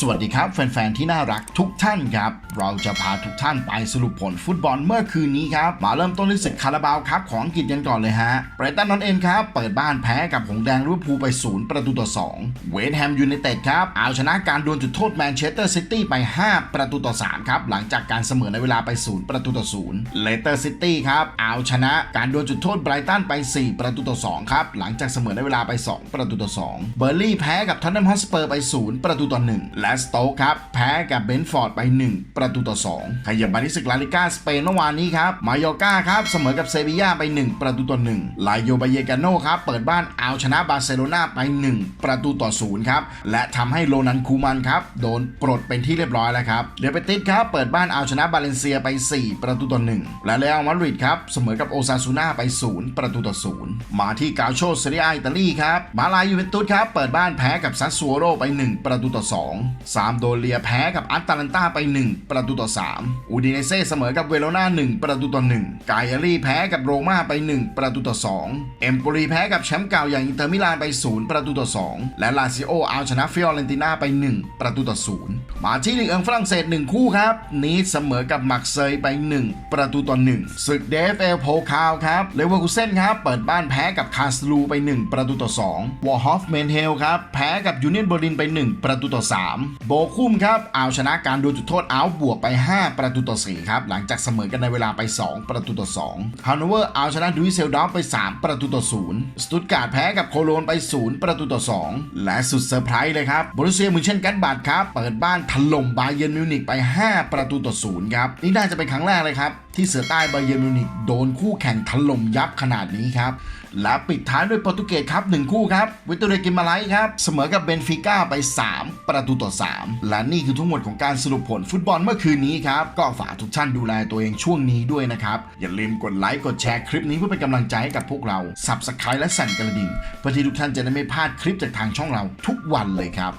สวัสดีครับแฟนๆ ที่น่ารักทุกท่านครับ เราจะพาทุกท่านไปสรุปผลฟุตบอลเมื่อคืนนี้ครับ มาเริ่มต้นด้วยศึกคาราบาวครับของอังกฤษกันก่อนเลยฮะไบรตันนอนเอ็นครับ เปิดบ้านแพ้กับหงแดงลิเวอร์พูลไป 0 ประตูต่อ 2 เวสต์แฮมยูไนเต็ดครับ เอาชนะการดวลจุดโทษแมนเชสเตอร์ซิตี้ไป 5 ประตูต่อ 3 ครับ หลังจากการเสมอในเวลาไป 0 ประตูต่อ 0 เลสเตอร์ซิตี้ครับเอาชนะการดวลจุดโทษไบรตันไป 4 ประตูต่อ 2 ครับหลังจากเสมอในเวลาไป 2 ประตูต่อ 2 เบอร์ลี่แพ้กับท็อตแนมฮอตสเปอร์ไป 0 ประตูต่อ 1และสโต๊กครับ แพ้กับเบนฟอร์ดไป 1 ประตูต่อ 2 ขยับมาที่ศึกลาลิก้าสเปนเมื่อวานนี้ครับ มายอร์กาครับ เสมอกับเซบียาไป 1 ประตูต่อ1ลายโยบายเยกาโนครับ เปิดบ้านเอาชนะบาร์เซโลนาไป 1 ประตูต่อ0ครับ และทำให้โรนันคูมันครับ โดนปลดเป็นที่เรียบร้อยแล้วครับเดี๋ยวไปติดครับ เปิดบ้านเอาชนะบาเลนเซียไป 4 ประตูต่อ1และเรอัลมาดริดครับ เสมอกับโอซาซูน่าไป 0 ประตูต่อ0มาที่กาโชเซเรียอิตาลีครับ มาลายยูเวนตุสครับ เปิดบ้านแพ้กับซัสซัวโรไป 1 ประตูต่อ 2ซามโดเลียแพ้กับอัตแลนตาไป 1 ประตูต่อ 3 อูดิเนเซ่เสมอกับเวโรนา1 ประตูต่อ 1 กายารีแพ้กับโรม่าไป 1 ประตูต่อ 2 เอมโปลีแพ้กับแชมป์เก่าอย่างอินเตอร์มิลานไป 0 ประตูต่อ 2 และลาซิโอเอาชนะฟิออเรนติน่าไป 1 ประตูต่อ 0 มาที่ลีกเอิงฝรั่งเศส 1 คู่ครับ นีสเสมอกับมักเซยไป 1 ประตูต่อ 1 ศึกเดฟเอลโพคาวครับเลเวอร์คูเซนครับ เปิดบ้านแพ้กับคาสลูไป 1 ประตูต่อ 2 วอร์ฮอฟเมนเฮลครับแพ้กับยูเนียนเบอร์ลินไป 1 ประตูต่อ 3โบคุมครับเอาชนะการดวลจุดโทษเอาบวกไป 5 ประตูต่อ4ครับหลังจากเสมอกันในเวลาไป 2 ประตูต่อ2ฮานโนเวอร์เอาชนะดูวิเซลดอฟไป 3 ประตูต่อ0สตุตการ์ดแพ้กับโคโลนไป 0 ประตูต่อ 2 และสุดเซอร์ไพรส์เลยครับบรูเซียมือเช่นกันบาดครับเปิดบ้านถล่มบาเยนมิวนิกไป 5 ประตูต่อ0ครับนี่น่าจะเป็นครั้งแรกเลยครับที่เสือใต้บาเยนมิวนิกโดนคู่แข่งถล่มยับขนาดนี้ครับและปิดท้ายด้วยโปรตุเกสครับ1คู่ครับวิตเตอร์กิมาไลครับเสมอกับเบนฟิก้าไป 3 ประตูต่อ3 และนี่คือทั้งหมดของการสรุปผลฟุตบอลเมื่อคืนนี้ครับ ก็ฝากทุกท่านดูแลตัวเองช่วงนี้ด้วยนะครับ อย่าลืมกดไลค์กดแชร์คลิปนี้เพื่อเป็นกำลังใจให้กับพวกเราสับสไครและสั่นกระดิ่งเพื่อที่ทุกท่านจะได้ไม่พลาดคลิปจากทางช่องเราทุกวันเลยครับ